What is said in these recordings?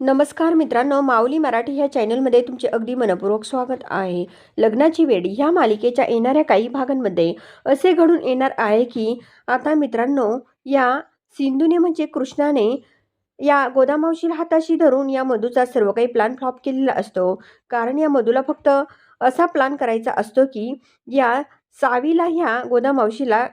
नमस्कार मित्रांनो माऊली मराठी ह्या चॅनलमध्ये तुमचे अगदी मनपूर्वक स्वागत आहे. लग्नाची वेळ ह्या मालिकेच्या येणाऱ्या काही भागांमध्ये असे घडून येणार आहे की आता मित्रांनो या सिंधूने म्हणजे कृष्णाने या गोदामावशीला हाताशी धरून या मधूचा सर्व काही प्लॅन फ्लॉप केलेला असतो. कारण या मधूला फक्त असा प्लॅन करायचा असतो की या सावीला ह्या गोदामावशीला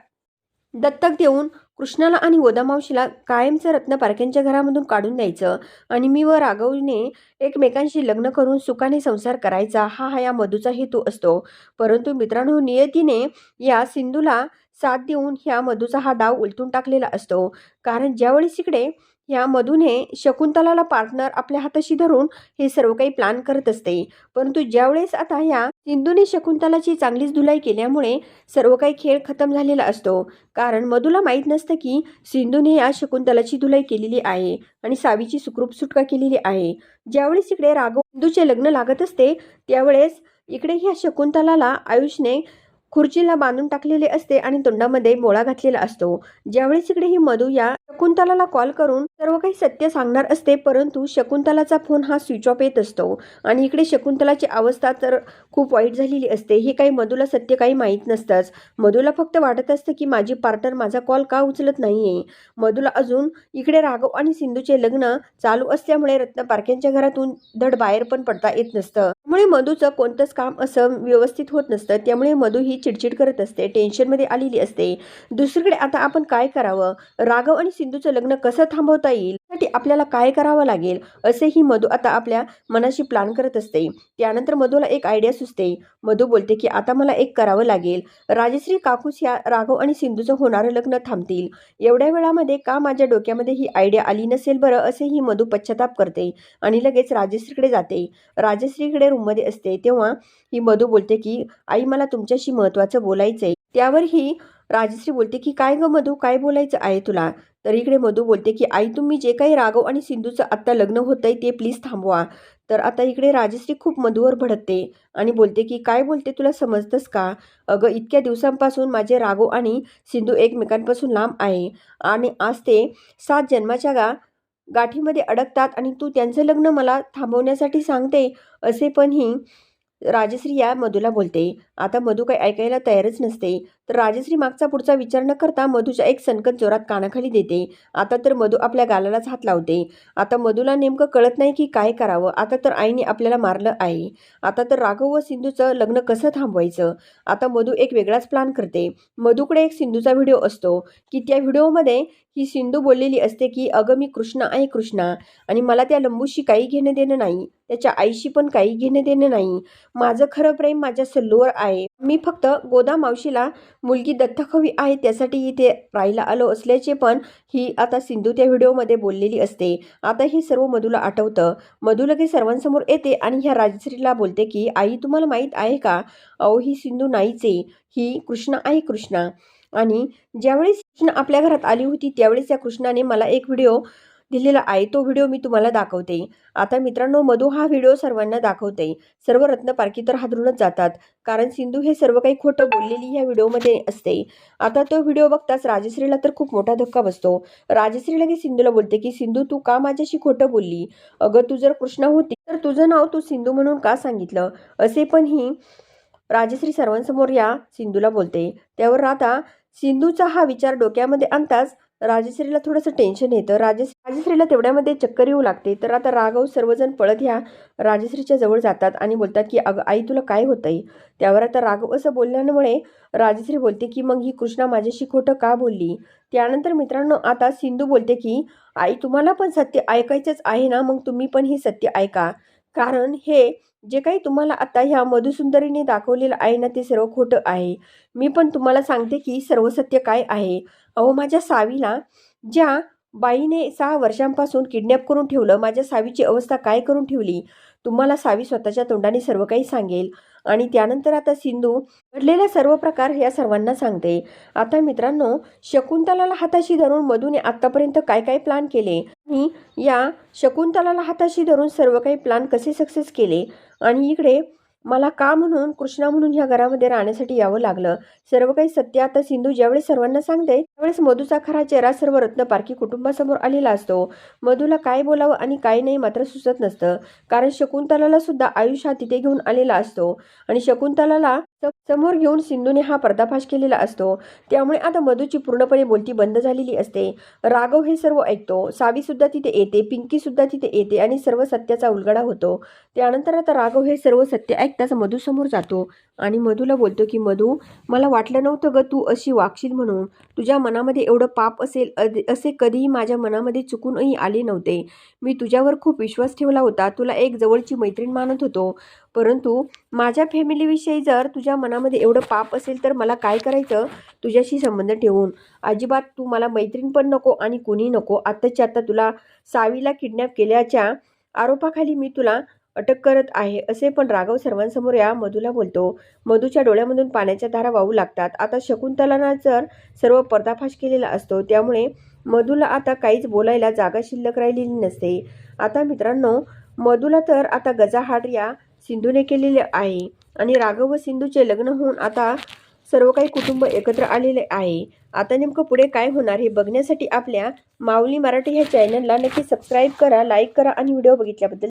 दत्तक देऊन कृष्णाला आणि गोदामावशीला कायमचं रत्न पारख्यांच्या घरामधून काढून द्यायचं. आणि मी व राघवने एकमेकांशी लग्न करून सुखाने संसार करायचा हा हा या मधूचा हेतू असतो. परंतु मित्रांनो नियतीने या सिंधूला साथ देऊन ह्या मधूचा हा डाव उलटून टाकलेला असतो. कारण ज्यावेळेस इकडे ह्या मधूने शकुंतलाला पार्टनर आपल्या हाताशी धरून हे सर्व काही प्लॅन करत असते. परंतु ज्यावेळेस आता या सिंधूने शकुंतलाची चांगलीच धुलाई केल्यामुळे सर्व काही खेळ खतम झालेला असतो. कारण मधूला माहीत नसतं की सिंधूने या शकुंतलाची धुलाई केलेली आहे आणि सावीची सुखरूप सुटका केलेली आहे. ज्यावेळेस इकडे राघव सिंधूचे लग्न लागत असते त्यावेळेस इकडे ह्या शकुंतलाला आयुषने खुर्चीला बांधून टाकलेले असते आणि तोंडामध्ये मोळा घातलेला असतो. ज्यावेळेस इकडे ही मधू या शकुंतलाला कॉल करून सर्व काही सत्य सांगणार असते परंतु शकुंतलाचा फोन हा स्विच ऑफ येत असतो. आणि इकडे शकुंतलाची अवस्था तर खूप वाईट झालेली असते. हे काही मधूला सत्य काही माहीत नसतंच. मधूला फक्त वाटत असतं की माझी पार्टनर माझा कॉल का उचलत नाहीये? मधूला अजून इकडे राघव आणि सिंधूचे लग्न चालू असल्यामुळे रत्न पारख्यांच्या घरातून धड बाहेर पण पडता येत नसतं. त्यामुळे मधूचं कोणतंच काम असं व्यवस्थित होत नसतं. त्यामुळे मधू ही चिडचिड करत असते टेन्शनमध्ये आलेली असते. दुसरीकडे आता आपण काय करावं? राघव आणि सिंधूचं लग्न कसं थांबवता येईल? यासाठी आपल्याला काय करावं लागेल? असे ही मधू आता आपल्या मनाशी प्लॅन करत असते. त्यानंतर मधूला एक आयडिया सुचते. मधू बोलते की आता मला एक करावं लागेल. राजश्री काकूस या राघव आणि सिंधूचं होणारं लग्न थांबतील. एवढ्या वेळामध्ये का माझ्या डोक्यामध्ये ही आयडिया आली नसेल बरं? असे ही मधू पश्चाताप करते आणि लगेच राजश्रीकडे जाते. राजश्रीकडे रूममध्ये असते तेव्हा ही मधू बोलते की आई मला तुमच्याशी महत्त्वाचं बोलायचं आहे त्यावर ही राजश्री बोलते की काय ग मधू? काय बोलायचं आहे तुला? तर इकडे मधू बोलते की आई तुम्ही जे काही राघव आणि सिंधूचं आत्ता लग्न होतंय ते प्लीज थांबवा. तर आता इकडे राजश्री खूप मधूवर भडकते आणि बोलते की काय बोलते तुला समजतंस का? अगं इतक्या दिवसांपासून माझे राघव आणि सिंधू एकमेकांपासून लांब आहे आणि आज ते सात जन्माच्या गा गाठीमध्ये अडकतात आणि तू त्यांचं लग्न मला थांबवण्यासाठी सांगते असे पण ही राजश्री या मधूला बोलते. आता मधू काही ऐकायला तयारच नसते. तर राजश्री मागचा पुढचा विचार न करता मधूच्या एक सनकत जोरात कानाखाली देते. आता तर मधू आपल्या गालालाच हात लावते. आता मधूला नेमकं कळत नाही की काय करावं. आता तर आईने आपल्याला मारलं आहे. आता तर राघव व सिंधूचं लग्न कसं थांबवायचं? आता मधू एक वेगळाच प्लॅन करते. मधूकडे एक सिंधूचा व्हिडिओ असतो. की त्या व्हिडिओमध्ये ही सिंधू बोललेली असते की अगं मी कृष्णा आहे कृष्णा. आणि मला त्या लंबूशी काही घेणं देणं नाही. त्याच्या आईशी पण काही घेणं देणं नाही. माझं खरं प्रेम माझ्या सल्लूवर आहे. मी फक्त गोदा मावशीला मुलगी दत्तक हवी आहे त्यासाठी इथे राहायला आलो असल्याचे पण ही आता सिंधू त्या व्हिडिओमध्ये बोललेली असते. आता हे सर्व मधूला आठवतं. मधू लगे सर्वांसमोर येते आणि ह्या राजश्रीला बोलते की आई तुम्हाला माहीत आहे का? अहो ही सिंधू नाहीच ही कृष्णा आहे कृष्णा. आणि ज्यावेळेस कृष्ण आपल्या घरात आली होती त्यावेळेस या कृष्णाने मला एक व्हिडिओ दिलेला आहे तो व्हिडिओ मी तुम्हाला दाखवते. आता मित्रांनो मधू हा व्हिडिओ सर्वांना दाखवते. सर्व रत्नपारखी तर हादरूनच जातात. कारण सिंधू हे सर्व काही खोटं बोललेली ह्या व्हिडिओमध्ये असते. आता तो व्हिडिओ बघताच राजश्रीला तर खूप मोठा धक्का बसतो. राजश्री लगेच सिंधूला बोलते की सिंधू तू का माझ्याशी खोटं बोलली? अगं तू जर कृष्णा होती तर तुझं नाव तू सिंधू म्हणून का सांगितलं? असे पण ही राजश्री सर्वांसमोर या सिंधूला बोलते. त्यावर आता सिंधूचा हा विचार डोक्यामध्ये आणताच राजश्रीला थोडंसं टेन्शन येतं. राजश्री राजश्रीला तेवढ्यामध्ये चक्कर येऊ लागते. तर आता राघव सर्वजण पळत ह्या राजश्रीच्या जवळ जातात आणि बोलतात की अगं आई तुला काय होतंय? त्यावर आता राघव असं बोलल्यामुळे राजश्री बोलते की मग ही कृष्णा माझ्याशी खोटं का बोलली? त्यानंतर मित्रांनो आता सिंधू बोलते की आई तुम्हाला पण सत्य ऐकायचंच आहे ना? मग तुम्ही पण हे सत्य ऐका. कारण हे जे काही तुम्हाला आता ह्या मधुसुंदरीने दाखवलेलं आहे ना ते सर्व खोटं आहे. मी पण तुम्हाला सांगते की सर्व सत्य काय आहे? अहो माझ्या सावीला ज्या बाईने सहा वर्षांपासून किडनॅप करून ठेवलं. माझ्या सावीची अवस्था काय करून ठेवली? तुम्हाला सावी स्वतःच्या तोंडाने सर्व काही सांगेल. आणि त्यानंतर आता सिंधू घडलेला सर्व प्रकार या सर्वांना सांगते. आता मित्रांनो शकुंतलाला हाताशी धरून मधूने आत्तापर्यंत काय काय प्लॅन केले? आणि या शकुंतलाला हाताशी धरून सर्व काही प्लॅन कसे सक्सेस केले? आणि इकडे मला का म्हणून कृष्णा म्हणून ह्या घरामध्ये राहण्यासाठी यावं लागलं? सर्व काही सत्य आता सिंधू ज्यावेळेस सर्वांना सांगते त्यावेळेस मधूचा खरा चेहरा सर्व रत्नपारखी कुटुंबासमोर आलेला असतो. मधूला काय बोलावं आणि काय नाही मात्र सुचत नसतं. कारण शकुंतलाला सुद्धा आयुष्य तिथे घेऊन आलेला असतो. आणि शकुंतलाला समोर घेऊन सिंधूने हा पर्दाफाश केलेला असतो. त्यामुळे आता मधूची पूर्णपणे बोलती बंद झालेली असते. राघव हे सर्व ऐकतो. सावी सुद्धा तिथे येते. पिंकी सुद्धा तिथे येते. आणि सर्व सत्याचा उलगडा होतो. त्यानंतर आता राघव हे सर्व सत्य ऐकताच मधू समोर जातो. आणि मधूला बोलतो की मधू मला वाटलं नव्हतं ग तू अशी वागशील म्हणून. तुझ्या मनामध्ये एवढं पाप असेल असे कधीही माझ्या मनामध्ये चुकूनही आले नव्हते. मी तुझ्यावर खूप विश्वास ठेवला होता. तुला एक जवळची मैत्रीण मानत होतो. परंतु माझ्या फॅमिलीविषयी जर तुझ्या मनामध्ये एवढं पाप असेल तर मला काय करायचं? तुझ्याशी संबंध ठेवून. अजिबात तू मला मैत्रीण पण नको आणि कुणी नको. आत्ताच्या आत्ता तुला सावीला किडनॅप केल्याच्या आरोपाखाली मी तुला अटक करत आहे असे पण राघव सर्वांसमोर या मधूला बोलतो. मधूच्या डोळ्यामधून पाण्याच्या धारा वाहू लागतात. आता शकुंतलानं जर सर्व पर्दाफाश केलेला असतो त्यामुळे मधूला आता काहीच बोलायला जागा शिल्लक राहिलेली नसते. आता मित्रांनो मधूला तर आता गजाहाड या सिंधूने केलेले आहे आणि राघव व सिंधूचे लग्न होऊन आता सर्व काही कुटुंब एकत्र आलेले आहे. आता नेमकं पुढे काय होणार हे बघण्यासाठी आपल्या माऊली मराठी ह्या चॅनलला नक्की सबस्क्राईब करा लाईक करा आणि व्हिडिओ बघितल्याबद्दल